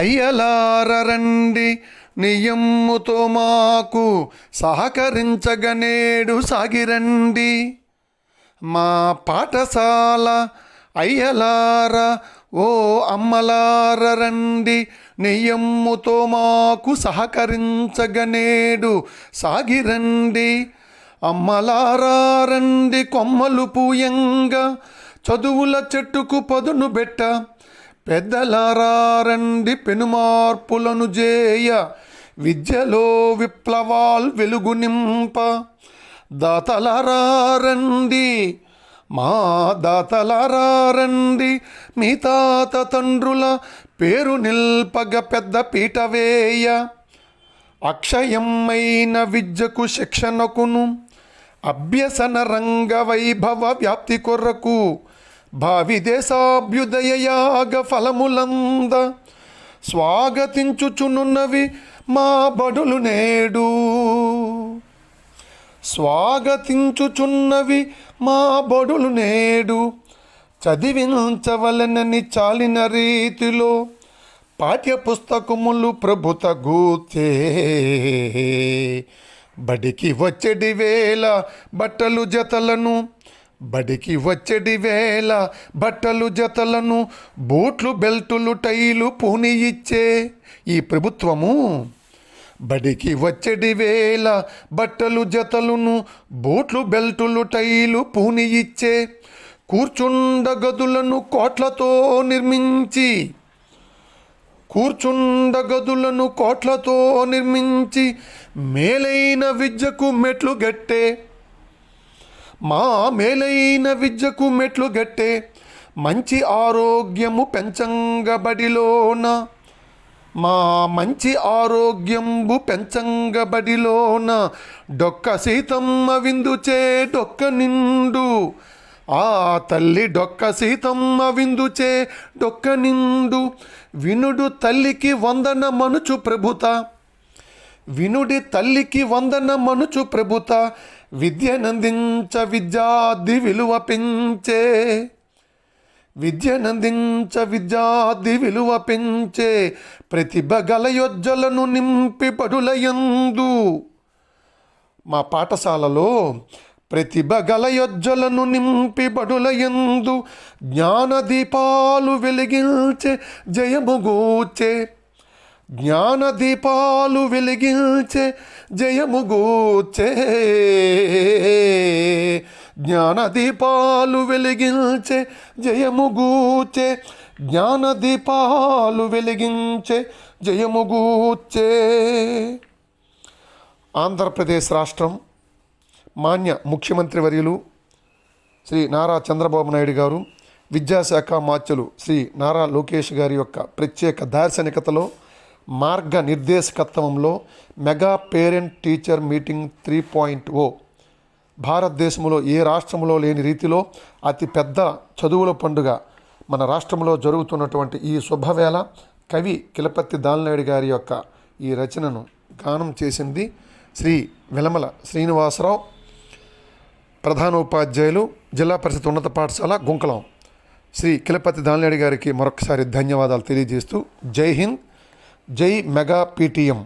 అయ్యలారండి నియమ్ముతో మాకు సహకరించగనేడు సాగిరండి. మా పాఠశాల అయ్యలార ఓ అమ్మలార రండి నియమ్ముతో మాకు సహకరించగనేడు సాగిరండి. అమ్మలారా రండి కొమ్మలు పూయంగా చదువుల చెట్టుకు పదును బెట్ట పెద్దలారండి పెనుమార్పులను జేయ విద్యలో విప్లవాల్ వెలుగు నింప. దాతలారండి మా దాతలారండి మీ తాత తండ్రుల పేరు నిల్పగ పెద్ద పీట వేయ. అక్షయమైన విద్యకు శిక్షణకును అభ్యసన రంగ వైభవ వ్యాప్తి కొరకు భావి దేశాభ్యుదయ యాగ ఫలములంద స్వాగతించుచునున్నవి మా బడులు నేడు. స్వాగతించుచున్నవి మా బడులు నేడు. చదివించవలనని చాలిన రీతిలో పాఠ్యపుస్తకములు ప్రభుత గూతే బడికి వచ్చేటి వేళ బట్టలు జతలను బడికి వచ్చేటి వేళ బట్టలు జతలను బూట్లు బెల్టులు టైలు పూని ఇచ్చే ఈ ప్రభుత్వము. బడికి వచ్చేటి వేళ బట్టలు జతలను బూట్లు బెల్టులు టైలు పూని ఇచ్చే కూర్చుండ గదులను కోట్లతో నిర్మించి కూర్చుండ గదులను కోట్లతో నిర్మించి మేలైన విద్యకు మెట్లు గట్టే మా మేలైన విద్యకు మెట్లు గట్టే మంచి ఆరోగ్యము పెంచంగబడిలోన. మా మంచి ఆరోగ్యంబు పెంచంగబడిలోన డొక్క సీతమ్మ విందుచే డొక్క నిండు. ఆ తల్లి డొక్క సీతమ్మ విందుచే డొక్క నిండు. వినుడు తల్లికి వందన మనుచు ప్రభుత. వినుడి తల్లికి వందన మనుచు ప్రభుత. విద్యనందించ విద్యార్థి విలువ పెంచే. విద్యనందించ విద్యార్థి విలువ పెంచే. ప్రతిభ గలయొజ్జలను నింపి పడులయందు మా పాఠశాలలో ప్రతిభ గలయొజ్జలను నింపి బడులయందు జ్ఞానదీపాలు వెలిగించే జయముగూచే జ్ఞానదీపాలు వెలిగించే జయముగూచే జ్ఞానదీపాలు వెలిగించే జయముగూచే జ్ఞానదీపాలు వెలిగించే జయముగూచే ఆంధ్రప్రదేశ్ రాష్ట్రం మాన్య ముఖ్యమంత్రి వర్యులు శ్రీ నారా చంద్రబాబు నాయుడు గారు విద్యాశాఖ మాత్యులు శ్రీ నారా లోకేష్ గారి యొక్క ప్రత్యేక దార్శనికతలో మార్గ నిర్దేశకత్వంలో mega parent teacher meeting three point O భారతదేశంలో ఏ రాష్ట్రంలో లేని రీతిలో అతి పెద్ద చదువుల పండుగ మన రాష్ట్రంలో జరుగుతున్నటువంటి ఈ శుభవేళ కవి కిలపత్తి దాలనాయుడు గారి యొక్క ఈ రచనను గానం చేసింది శ్రీ వెలమల శ్రీనివాసరావు ప్రధానోపాధ్యాయులు జిల్లా పరిషత్ ఉన్నత పాఠశాల గుంకలం. శ్రీ కిలపతి దాలనాయుడు గారికి మరొకసారి ధన్యవాదాలు తెలియజేస్తూ జై హింద్ జై మెగా పీటీఎం.